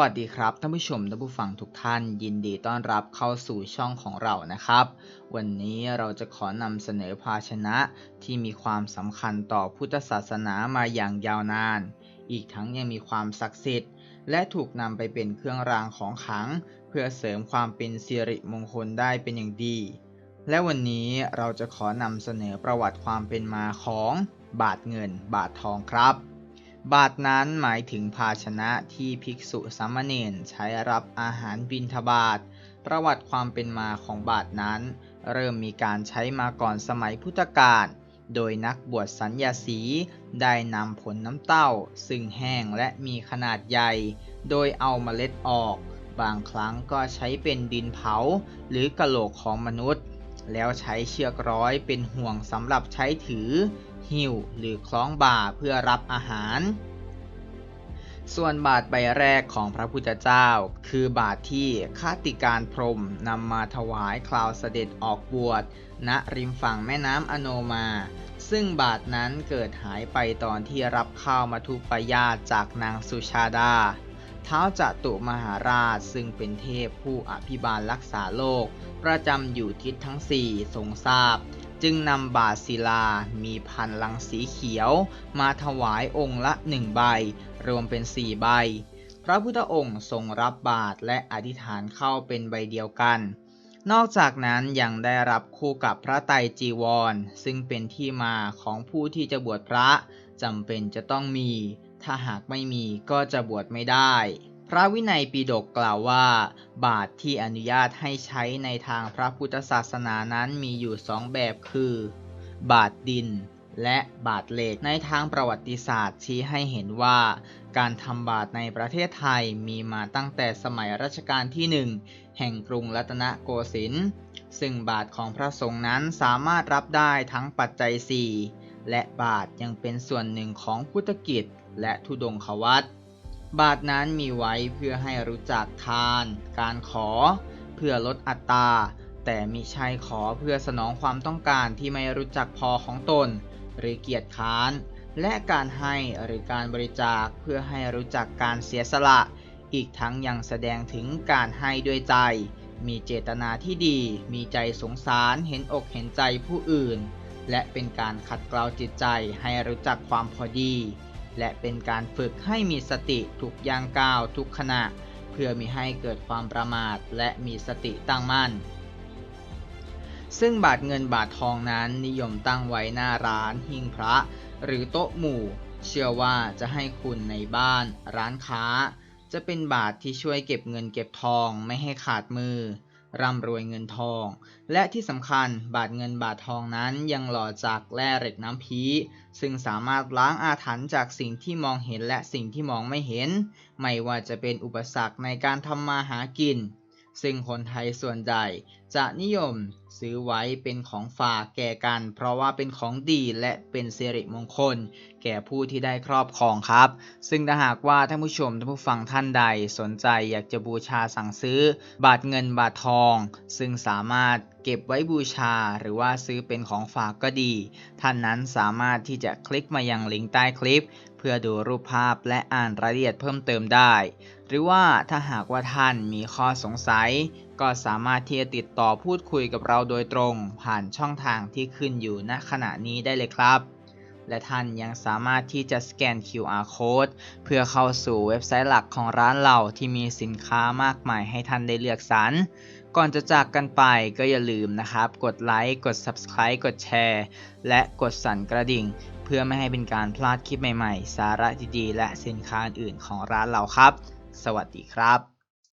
วัสดีครับท่านผู้ชมท่านผู้ฟังทุกท่าน ยินดีต้อนรับเข้าสู่ช่องของเรานะครับ วันนี้เราจะขอนำเสนอภาชนะที่มีความสำคัญต่อพุทธศาสนามาอย่างยาวนาน อีกทั้งยังมีความศักดิ์สิทธิ์ และถูกนำไปเป็นเครื่องรางของขลัง เพื่อเสริมความเป็นสิริมงคลได้เป็นอย่างดี และวันนี้เราจะขอนำเสนอประวัติความเป็นมาของบาทเงิน บาททองครับ บาทนั้นหมายถึงภาชนะที่ภิกษุสามเณรใช้รับอาหารบิณฑบาต ประวัติความเป็นมาของบาทนั้น เริ่มมีการใช้มาก่อนสมัยพุทธกาล โดยนักบวชสัญญาสีได้นำผลน้ำเต้า ซึ่งแห้งและมีขนาดใหญ่ โดยเอาเมล็ดออก บางครั้งก็ใช้เป็นดินเผาหรือกะโหลกของมนุษย์ แล้วใช้เชือกร้อยเป็นห่วงสำหรับใช้ถือ หิ้วหรือคล้องบ่าเพื่อรับอาหาร ส่วนบาทใบแรกของพระพุทธเจ้า คือบาทที่ข้าติการพรหมนำมาถวายคราวเสด็จออกบวชณริมฝั่งแม่น้ำอโนมา ซึ่งบาทนั้นเกิดหายไปตอนที่รับข้าวมาทุปยาตจากนางสุชาดาเท้าวจตุมหาราชซึ่งเป็นเทพผู้อภิบาลรักษาโลก ประจำอยู่ทิศทั้งสี่ทรงทราบ จึงนำบาทศิลา มีพันลังสีเขียว มาถวายองค์ละหนึ่งใบ รวมเป็นสี่ใบ พระพุทธองค์ทรงรับบาตรและอธิษฐานเข้าเป็นใบเดียวกัน นอกจากนั้นยังได้รับคู่กับพระไตรจีวร ซึ่งเป็นที่มาของผู้ที่จะบวชพระจำเป็นจะต้องมี ถ้าหากไม่มีก็จะบวชไม่ได้ ระวินัยปิฎกกล่าวว่า บาทที่อนุญาตให้ใช้ในทางพระพุทธศาสนานั้นมีอยู่สองแบบคือ บาทดิน และบาทเหล็กในทางประวัติศาสตร์ชี้ให้เห็นว่า การทำบาทในประเทศไทยมีมาตั้งแต่สมัยรัชกาลที่หนึ่งแห่งกรุงรัตนโกสินทร์ซึ่งบาทของพระสงฆ์นั้นสามารถรับได้ทั้งปัจจัยสี่และบาทยังเป็นส่วนหนึ่งของพุทธกิจและทุดงควัตร บาทนั้นมีไว้เพื่อให้รู้จักทาน การขอ เพื่อลดอัตราแต่มิใช่ขอเพื่อสนองความต้องการที่ไม่รู้จักพอของตน หรือเกียรติค้าน และการให้หรือการบริจาคเพื่อให้รู้จักการเสียสละ อีกทั้งยังแสดงถึงการให้ด้วยใจ มีเจตนาที่ดี มีใจสงสารเห็นอกเห็นใจผู้อื่น และเป็นการขัดเกลาจิตใจให้รู้จักความพอดี และเป็นการฝึกให้มีสติทุกย่างก้าวทุกขณะ เพื่อมีให้เกิดความประมาทและมีสติตั้งมั่น ซึ่งบาทเงินบาททองนั้นนิยมตั้งไว้หน้าร้านหิ้งพระ หรือโต๊ะหมู่ เชื่อว่าจะให้คุณในบ้าน ร้านค้า จะเป็นบาทที่ช่วยเก็บเงินเก็บทองไม่ให้ขาดมือ ร่ำรวยเงินทอง และที่สำคัญบาทเงินบาททองนั้นยังหล่อจากแร่เหล็กน้ำพี ซึ่งสามารถล้างอาถรรพ์จากสิ่งที่มองเห็นและสิ่งที่มองไม่เห็น ไม่ว่าจะเป็นอุปสรรคในการทำมาหากิน ซึ่งคนไทยส่วนใหญ่จะนิยม ซื้อไว้เป็นของฝากแก่กัน เพราะว่าเป็นของดีและเป็นสิริมงคล แก่ผู้ที่ได้ครอบครองครับ ซึ่งถ้าหากว่าท่านผู้ชมท่านผู้ฟังท่านใดสนใจอยากจะบูชาสั่งซื้อบาทเงินบาททอง ซึ่งสามารถเก็บไว้บูชาหรือว่าซื้อเป็นของฝากก็ดี ท่านนั้นสามารถที่จะคลิกมายังลิงก์ใต้คลิป เพื่อดูรูปภาพและอ่านรายละเอียดเพิ่มเติมได้ หรือว่าถ้าหากว่าท่านมีข้อสงสัย ก็สามารถที่จะติดต่อพูดคุยกับเราโดยตรงผ่านช่องทางที่ขึ้นอยู่ณขณะนี้ได้เลยครับ และท่านยังสามารถที่จะสแกน QR code เพื่อเข้าสู่เว็บไซต์หลักของร้านเราที่มีสินค้ามากมายให้ท่านได้เลือกสรรก่อนจะจากกันไปก็อย่าลืมนะครับ กดไลค์กด Subscribe กดแชร์ และกดสั่นกระดิ่ง เพื่อไม่ให้เป็นการพลาดคลิปใหม่ๆ สาระดีๆ และสินค้าอื่นของร้านเราครับ สวัสดีครับ